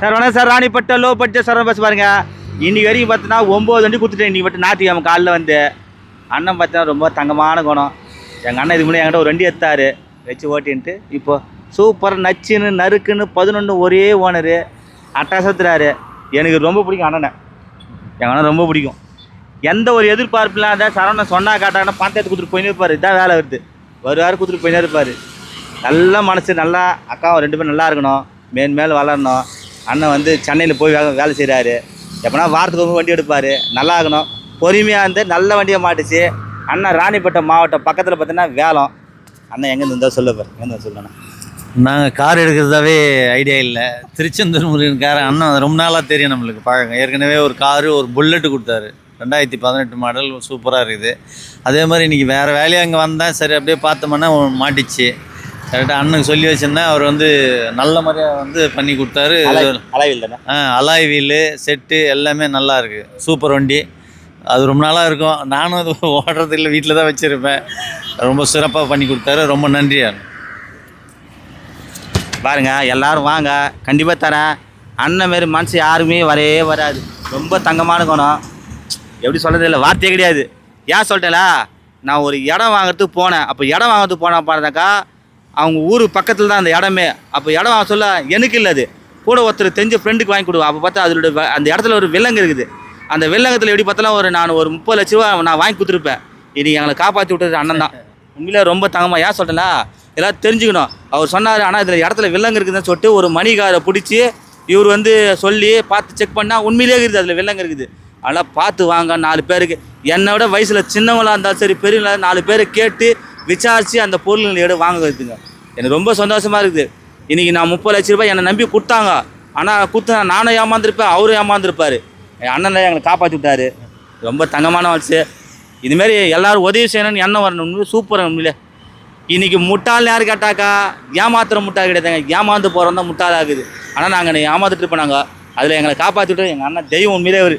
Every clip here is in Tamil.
சார் வணக்கம் sir. Ranipet low budget sir bus பாருங்கள் இன்றைக்கி வரைக்கும் பார்த்தீங்கன்னா ஒம்பது வண்டி கொடுத்துட்டேன். இன்றைக்கி மட்டும் ஞாயிற்றுக்கிழமை காலைல வந்து. அண்ணன் பார்த்தீங்கன்னா ரொம்ப தங்கமான குணம். எங்கள் அண்ணன் இதுக்கு முன்னாடி என்கிட்ட ஒரு வண்டி எடுத்தாரு. வச்சு ஓட்டின்ட்டு இப்போது சூப்பர் நச்சுன்னு நறுக்குன்னு பதினொன்று ஒரே ஓனரு. அட்டாசத்துறாரு எனக்கு ரொம்ப பிடிக்கும் அண்ணனை. எங்கள் அண்ணன் ரொம்ப பிடிக்கும். எந்த ஒரு எதிர்பார்ப்பு இல்லாத சரவணன் சொன்னா காட்டாங்கன்னா பார்த்து எடுத்து கொடுத்துட்டு போயினே இருப்பார். இதான் வேலை வருது. வருவார் கொடுத்துட்டு போயினே இருப்பார். நல்ல மனசு நல்லா அக்காவும் ரெண்டு பேரும் நல்லா இருக்கணும். மேன் மேல் வளரணும். அண்ணன் வந்து சென்னையில் போய் வேலை வேலை செய்கிறாரு எப்போனா வாரத்துக்கு ஒரு வண்டி எடுப்பார். நல்லா ஆகணும் பொறுமையாக இருந்து நல்ல வண்டியை மாட்டுச்சு. அண்ணன் ராணிப்பேட்டை மாவட்டம் பக்கத்தில் பார்த்தீங்கன்னா வேலம் அண்ணன் எங்கேருந்து இருந்தால் சொல்லுப்பார் எங்கேருந்து சொல்லணும் நாங்கள் கார் எடுக்கிறதாவே ஐடியா இல்லை. திருச்செந்தூர் முருகன் கார் அண்ணன் ரொம்ப நாளாக தெரியும் நம்மளுக்கு பழக்கம். ஏற்கனவே ஒரு காரு ஒரு புல்லட்டு கொடுத்தாரு. ரெண்டாயிரத்தி பதினெட்டு மாடல் சூப்பராக இருக்குது. அதே மாதிரி இன்றைக்கி வேறு வேலையாக அங்கே வந்தேன் சரி அப்படியே பார்த்தோம்னா மாட்டிச்சு. கரெக்டாக அண்ணனுக்கு சொல்லி வச்சிருந்தேன். அவர் வந்து நல்ல முறையாக வந்து பண்ணி கொடுத்தாரு. அளவில் தானே? அலாய் வீலு செட்டு எல்லாமே நல்லா இருக்குது சூப்பர் வண்டி. அது ரொம்ப நாளாக இருக்கும். நானும் அது ஓடுறது இல்லை வீட்டில் தான் வச்சுருப்பேன். ரொம்ப சிறப்பாக பண்ணி கொடுத்தாரு. ரொம்ப நன்றி பாருங்க எல்லாரும் வாங்க. கண்டிப்பாக தரேன். அண்ணன் மாரி மனசு யாருமே வரவே வராது. ரொம்ப தங்கமான குணம். எப்படி சொல்கிறது இல்லை வார்த்தையே கிடையாது. ஏன் சொல்லிட்டேல நான் ஒரு இடம் வாங்குறதுக்கு போனேன். அப்போ இடம் வாங்குறதுக்கு போனேன் பாருந்தாக்கா அவங்க ஊர் பக்கத்தில் தான் அந்த இடமே. அப்போ இடம் சொல்ல எனக்கு இல்லை அது. கூட ஒருத்தர் தெரிஞ்ச ஃப்ரெண்டுக்கு வாங்கி கொடுவோம் அப்போ பார்த்தா அதோட அந்த இடத்துல ஒரு விலங்கு இருக்குது. அந்த வில்லங்கத்தில் எப்படி பார்த்தாலும் ஒரு நான் ஒரு முப்பது லட்ச ரூபா நான் வாங்கி கொடுத்துருப்பேன். இன்னைக்கு எங்களை காப்பாற்றி விட்டது அண்ணன் தான். உண்மையிலே ரொம்ப தங்கமாக ஏன் சொல்கிறேன்னா எல்லாம் தெரிஞ்சுக்கணும். அவர் சொன்னார் ஆனால் இதில் இடத்துல வில்லங்கு இருக்குதுன்னு சொல்லிட்டு ஒரு மணிகாரை பிடிச்சி இவர் வந்து சொல்லி பார்த்து செக் பண்ணால் உண்மையிலே இருக்குது அதில் வில்லங்கு இருக்குது. அதெல்லாம் பார்த்து வாங்க நாலு பேருக்கு. என்னை விட வயசில் சின்னவங்களாக இருந்தாலும் சரி பெரியவங்களா நாலு பேரை கேட்டு விசாரித்து அந்த பொருள் எடு வாங்குறதுங்க. எனக்கு ரொம்ப சந்தோஷமாக இருக்குது. இன்றைக்கி நான் முப்பது லட்ச ரூபாய் என்னை நம்பி கொடுத்தாங்க. ஆனால் கொடுத்தா நானும் ஏமாந்துருப்பேன் அவரும் ஏமாந்துருப்பார். என் அண்ணன் எங்களை காப்பாற்றி விட்டாரு. ரொம்ப தங்கமான வச்சு இதுமாரி எல்லோரும் உதவி செய்யணும்னு எண்ணம் வரணும் சூப்பராக உண்மையிலே இன்றைக்கி முட்டாள் யார் கேட்டாக்கா? ஏமாத்துற முட்டாள் கிடையாதுங்க. ஏமாந்து போகிறோம் தான் முட்டாள் ஆகுது. ஆனால் நாங்கள் ஏமாந்துட்டு இருப்போம் நாங்கள் அதில் எங்களை காப்பாற்றிட்டு எங்கள் அண்ணன் தெய்வம் உண்மையிலே அவர்.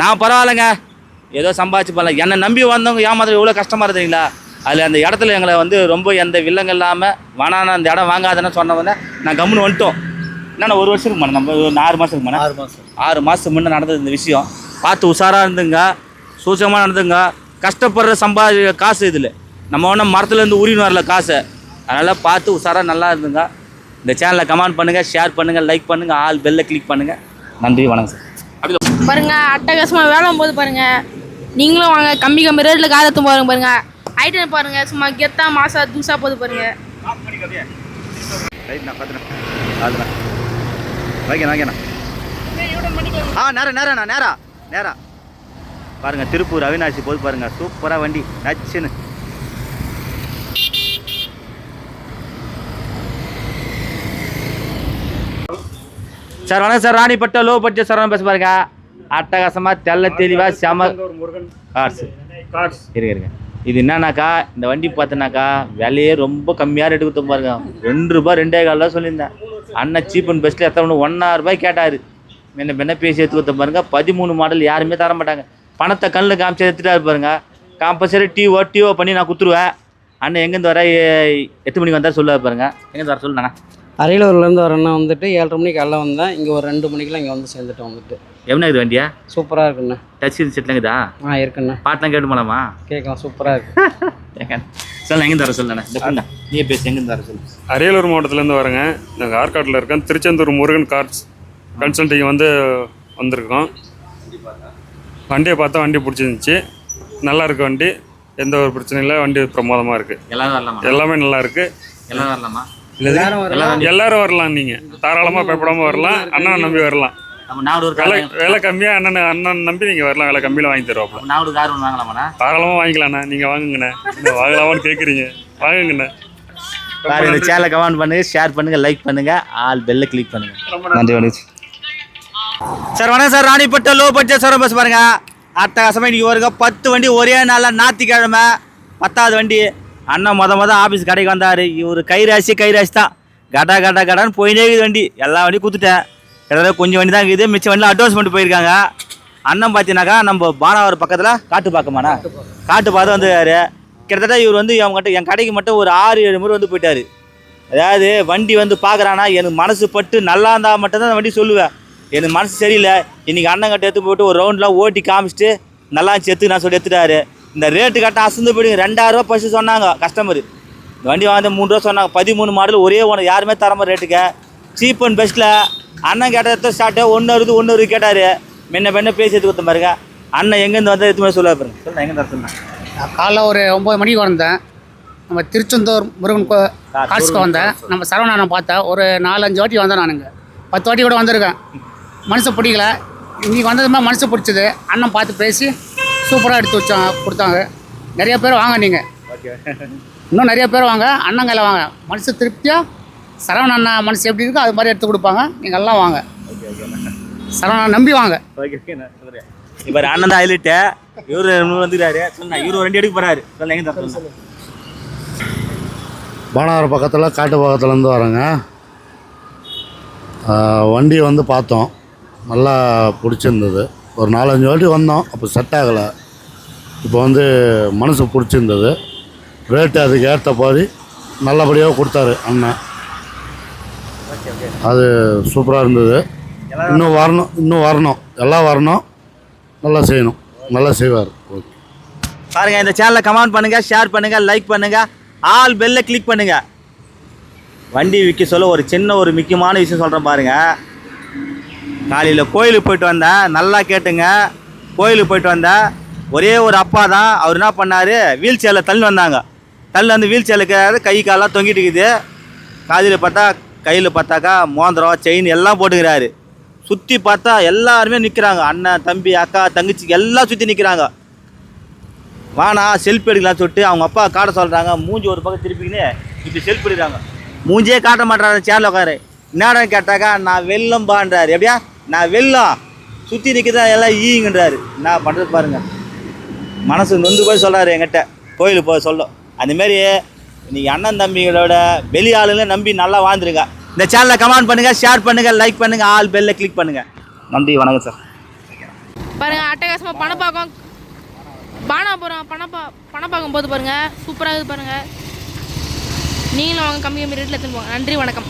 நான் பரவாயில்லைங்க. ஏதோ சம்பாதிச்சு பண்ணல என்னை நம்பி வந்தவங்க ஏமாத்துறது எவ்வளோ கஷ்டமாக இருக்குதுங்களா? அதில் அந்த இடத்துல எங்களை வந்து ரொம்ப எந்த வில்லங்க இல்லாமல் வேணான அந்த இடம் வாங்காதன்னு சொன்னவொடனே நான் கம்முன்னு வந்துட்டோம். என்னண்ணா ஒரு வருஷத்துக்கு மேடம் நம்ம ஒரு ஆறு மாதத்துக்கு மேடம் ஆறு மாதம் ஆறு மாதத்துக்கு முன்னே நடந்தது இந்த விஷயம். பார்த்து உஷாராக இருந்துங்க. சூட்சமாக நடந்துங்க. கஷ்டப்படுற சம்பாதி காசு இதில். நம்ம ஒன்றும் மரத்துலேருந்து உரின்னு வரல காசை. அதனால் பார்த்து உஷாராக நல்லா இருந்துங்க. இந்த சேனலை கமெண்ட் பண்ணுங்கள் ஷேர் பண்ணுங்கள் லைக் பண்ணுங்கள் ஆல் பெல்லை கிளிக் பண்ணுங்கள் நன்றி வணக்கம் சார். அப்படி பாருங்க அட்டகாசமாக வேலை போது பாருங்க. நீங்களும் வாங்க கம்மி கம்மி ரேட்டில் காலத்து பாருங்க பாருங்க. ஐட்டம் பாருங்க? சும்மா கெத்தா மாசா தூசா போது பாருங்க. ஆ நேரம் நேரண்ணா நேரா நேரா. பாருங்க திருப்பூர் அவினாசி போது பாருங்க சூப்பராக வண்டி நச்சுன்னு. சார் வணக்கம் sir Ranipet low budget sir பேச பாருங்க. அட்டகாசமாக தெள்ள தெளிவாக செம கார்ஸ் இருங்க இருங்க. இது என்னன்னாக்கா இந்த வண்டி பார்த்தனாக்கா விலையே ரொம்ப கம்மியாக ரேட்டு கொடுத்து பாருங்க. ரெண்டு ரூபாய் ரெண்டே கால் சொல்லியிருந்தேன். அண்ணன் சீப் அண்ட் பெஸ்ட்டில் எத்தனை ஒன்றா ரூபாய் கேட்டார். என்ன என்ன பேசி எடுத்து கொடுத்த பாருங்க. பதிமூணு மாடல் யாருமே தர மாட்டாங்க. பணத்தை கண்ணில் காமிச்சு எடுத்துகிட்டா இருப்பாருங்க காம்பல்சரி டிஓ டிஓ பண்ணி நான் கொடுத்துருவேன் அண்ணன் எங்கேருந்து வர எ- எட்டு மணிக்கு வந்தால் சொல்லுவார் பாருங்க. எங்கேருந்து வர சொல்லுண்ணா அரியலூர்லேருந்து வரேன்னா வந்துட்டு ஏழரை மணிக்கு காலைல வந்தேன். இங்கே ஒரு ரெண்டு மணிக்கெலாம் இங்கே வந்து சேர்ந்துட்டேன் வந்துட்டு. எவ்வளோ இது வண்டியா? சூப்பராக இருக்குண்ணே. டச் செட்லங்குதா ஆ இருக்குண்ணே. பாட்டெலாம் கேட்டு போலாமா கேட்கலாம் சூப்பராக இருக்கு. சொல்ல எங்கேருந்து வர சொல்லுண்ணா? இந்த நீ பேசி எங்கேருந்து வர சொல்லு. அரியலூர் மாவட்டத்துலேருந்து வரேங்க. நாங்கள் ஆற்காட்டில் இருக்கேன். திருச்செந்தூர் முருகன் கார்ஸ் கன்சல்ட்டிங் வந்து வந்திருக்கோம். வண்டியை பார்த்தா வண்டி பிடிச்சிருந்துச்சி. நல்லா இருக்கு வண்டி. எந்த ஒரு பிரச்சனையும் இல்லை. வண்டி பிரமாதமாக இருக்குது எல்லாமே நல்லா இருக்குது எல்லாரும் வரலாமா? எல்லாரும் வரலாம். எல்லாரும் வரலாம் நீங்கள் தாராளமாக பயப்படாமல் வரலாம். அண்ணனை நம்பி வரலாம். விலை கம்மியாக அண்ணன் அண்ணன் நம்பி நீங்கள் வரலாம். விலை கம்மியில் வாங்கி தருவாப்புல. நாகூர் கார் ஒன்று வாங்கலாமாண்ணா? தாராளமாக வாங்கிக்கலாண்ணா. நீங்கள் வாங்குங்கண்ணே. வாங்கலாமான்னு கேட்குறீங்க வாங்குங்கண்ணே. பாரு இந்த சேனலை கமெண்ட் பண்ணுங்க ஷேர் பண்ணுங்க லைக் பண்ணுங்க ஆல் பெல்ல கிளிக் பண்ணுங்க. நன்றி வணக்கம். சார் வணக்கம் sir. Ranipet low budget sir bus பாருங்க. அட்டகாசமாக இன்னைக்கு வருங்க. பத்து வண்டி ஒரே நாளில் ஞாத்திக்கிழமை பத்தாவது வண்டி. அண்ணன் மொத மொதல் ஆஃபீஸ் கடைக்கு வந்தார். இவர் கைராசி கைராசி தான். கடா கடா கடான்னு போயினே இருக்குது வண்டி. எல்லா வண்டியும் கொடுத்துட்டேன் கிட்டத்தட்ட கொஞ்சம் வண்டி தான் இருக்குது. மிச்சம் வண்டியில் அட்வான்ஸ் பண்ணிட்டு போயிருக்காங்க. அண்ணன் பார்த்தீங்கன்னாக்கா நம்ம பானாவர் பக்கத்தில் காட்டு பார்க்கமாண்ணா. காட்டு பார்த்து வந்துருக்காரு. கிட்டத்தட்ட இவர் வந்து அவங்ககிட்ட என் கடைக்கு மட்டும் ஒரு ஆறு ஏழு முறை வந்து போயிட்டார். அதாவது வண்டி வந்து பார்க்குறானா எனக்கு மனசு பட்டு நல்லா இருந்தால் மட்டும்தான் அந்த வண்டி சொல்லுவேன். எனக்கு மனசு சரியில்லை. இன்றைக்கி அண்ணன் கட்ட எடுத்து போட்டு ஒரு ரவுண்டில் ஓட்டி காமிச்சிட்டு நல்லா செத்து நான் சொல்லி எடுத்துட்டாரு. இந்த ரேட்டு கட்ட அசந்து போயிடுங்க. ரெண்டாயிரரூவா பஸ்ட்டு சொன்னாங்க கஸ்டமர் இந்த வண்டி வாங்க மூணு ரூபா சொன்னாங்க. பதிமூணு மாடல் ஒரே ஒன்று யாருமே தரமா ரேட்டுக்கு சீப் அண்ட் பெஸ்ட்டில் அண்ணன் கேட்ட ஸ்டார்ட்டு ஒன்று வருது ஒன்று வருது கேட்டார். முன்ன பெண்ண பேசி எடுத்து கொடுத்த பாருங்க. அண்ணன் எங்கேருந்து வந்தால் எடுத்து மாதிரி சொல்ல பாருங்க. சொல்லுங்க எங்கே தர சொன்னேன் நான் காலைல ஒரு ஒம்பது மணிக்கு வந்தேன். நம்ம திருச்செந்தூர் முருகன் கோ காட்சிக்கு வந்தேன். நம்ம சரவணனை பார்த்தேன் ஒரு நாலஞ்சு வாட்டி வந்தேன் நானுங்க பத்து வாட்டி கூட வந்திருக்கேன். மனசு பிடிக்கல. இன்றைக்கி வந்ததுமே மனசு பிடிச்சது. அண்ணன் பார்த்து பேசி சூப்பராக எடுத்து வச்சாங்க கொடுத்தாங்க. நிறைய பேர் வாங்க நீங்கள் இன்னும் நிறைய பேர் வாங்க அண்ணங்களை வாங்க. மனசு திருப்தியாக சரவண அண்ணா மனசு எப்படி இருக்கோ அது மாதிரி எடுத்து கொடுப்பாங்க. நீங்கள் எல்லாம் வாங்க. சரவணா நம்பி வாங்க. இப்போ அண்ணன் தான் ஹைலைட்டு இவரு வந்துக்கிறாரு. சொன்னா இவரு ரெண்டு எடுக்க போறாரு. சொல்ல எங்கே பானாவரம் பக்கத்தில் காட்டு பக்கத்துலேருந்து வரேங்க. வண்டி வந்து பார்த்தோம். நல்லா பிடிச்சிருந்தது. ஒரு நாலஞ்சு வாட்டி வந்தோம் அப்போ செட் ஆகலை. இப்போ வந்து மனசு பிடிச்சிருந்தது. ரேட்டு அதுக்கு ஏற்ற பாதி நல்லபடியாக கொடுத்தாரு அண்ணன் அது சூப்பராக இருந்தது. இன்னும் வரணும் இன்னும் வரணும். எல்லாம் வரணும். நல்லா செய்யணும். நல்லா செய்வார். ஓகே பாருங்கள் இந்த சேனலை கமெண்ட் பண்ணுங்கள் ஷேர் பண்ணுங்கள் லைக் பண்ணுங்கள் ஆல் பெல்ல கிளிக் பண்ணுங்கள் வண்டி விற்க சொல்ல ஒரு சின்ன ஒரு முக்கியமான விஷயம் சொல்கிறேன் பாருங்கள் காலையில் கோயிலுக்கு போயிட்டு வந்தேன் நல்லா கேட்டுங்க. கோயிலுக்கு போயிட்டு வந்தேன் ஒரே ஒரு அப்பா தான் அவர் என்ன பண்ணார்? வீல் சேரில் தள்ளி வந்தாங்க. தள்ளி வந்து வீல் சேருக்கு கை காலெல்லாம் தொங்கிட்டு இருக்குது. காதில் பார்த்தா கையில் பார்த்தாக்கா மோந்திரம் செயின் எல்லாம் போட்டுக்கிறாரு. சுற்றி பார்த்தா எல்லாருமே நிற்கிறாங்க அண்ணன் தம்பி அக்கா தங்கச்சி எல்லாம் சுற்றி நிற்கிறாங்க வானா செல்ஃபி எடுக்கலாம்னு சொல்லிட்டு அவங்க அப்பா காட்ட சொல்கிறாங்க மூஞ்சி ஒரு பக்கம் திருப்பிக்கின்னு இப்படி செல்ஃபி எடுக்கிறாங்க. மூஞ்சியே காட்ட மாட்டாரு சேரில் உட்காரு. என்னடான்னு கேட்டாக்கா நான் வெள்ளம்பான்றாரு எப்படியா? நான் வெள்ளம் சுற்றி நிற்கிறதா எல்லாம் ஈங்கன்றாரு. நான் பண்ணுறது பாருங்கள் மனசு நொந்து போய் சொல்கிறாரு என்கிட்ட. கோயிலுக்கு போய் சொல்லும். அந்தமாரி இன்னைக்கு அண்ணன் தம்பிகளோட வெளி ஆளுங்களை நம்பி நல்லா வாழ்ந்துருங்க இந்த சேனலை கமெண்ட் பண்ணுங்கள் ஷேர் பண்ணுங்கள் லைக் பண்ணுங்கள் ஆல் பெல்ல கிளிக் பண்ணுங்கள் நன்றி வணக்கம் சார் பாருங்கள் அட்டகாசமாக பணம் பா பணம் பார்க்கம் போது பாருங்கள் சூப்பராக இருக்குது பாருங்கள் நீங்களும் வாங்க கம்மி கம்மி ரேட்டில் எடுத்துன்னு போங்க. நன்றி வணக்கம்.